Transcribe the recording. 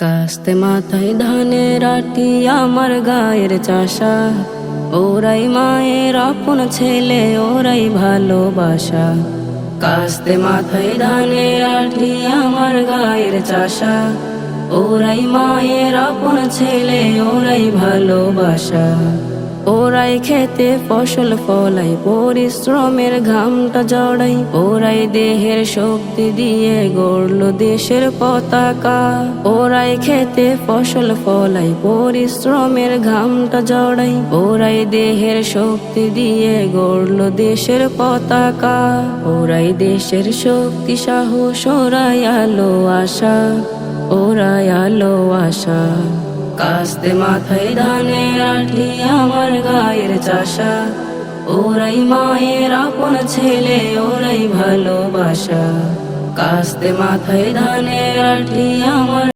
কাস্তে মাথায় ধানের আটি আমার গায়ের চাষা। ওরাই মায়ের আপন ছেলে, ওরাই ভালোবাসা। কাস্তে মাথায় ধানের আটি আমার গায়ের চাষা। ওরাই মায়ের আপন ছেলে, ওরাই ভালোবাসা। ওরাই খেতে ফসল ফলাই, পরিশ্রমের ঘামটা জড়াই। ওরাই দেহের শক্তি দিয়ে গড়ল দেশের পতাকা। ওরাই খেতে ফসল ফলাই, পরিশ্রমের ঘামটা জড়াই। ওরাই দেহের শক্তি দিয়ে গড়ল দেশের পতাকা। ওরাই দেশের শক্তি, সাহস, ওরাই আলো, আশা। ওরাই আলো, আশা। কাস্তে মাথায় ধানের আঠি আমার গায়ের চাষা ওরাই মায়ের আপন ছেলে ওরাই ভালোবাসা। কাস্তে মাথায় ধানের আঠি আমার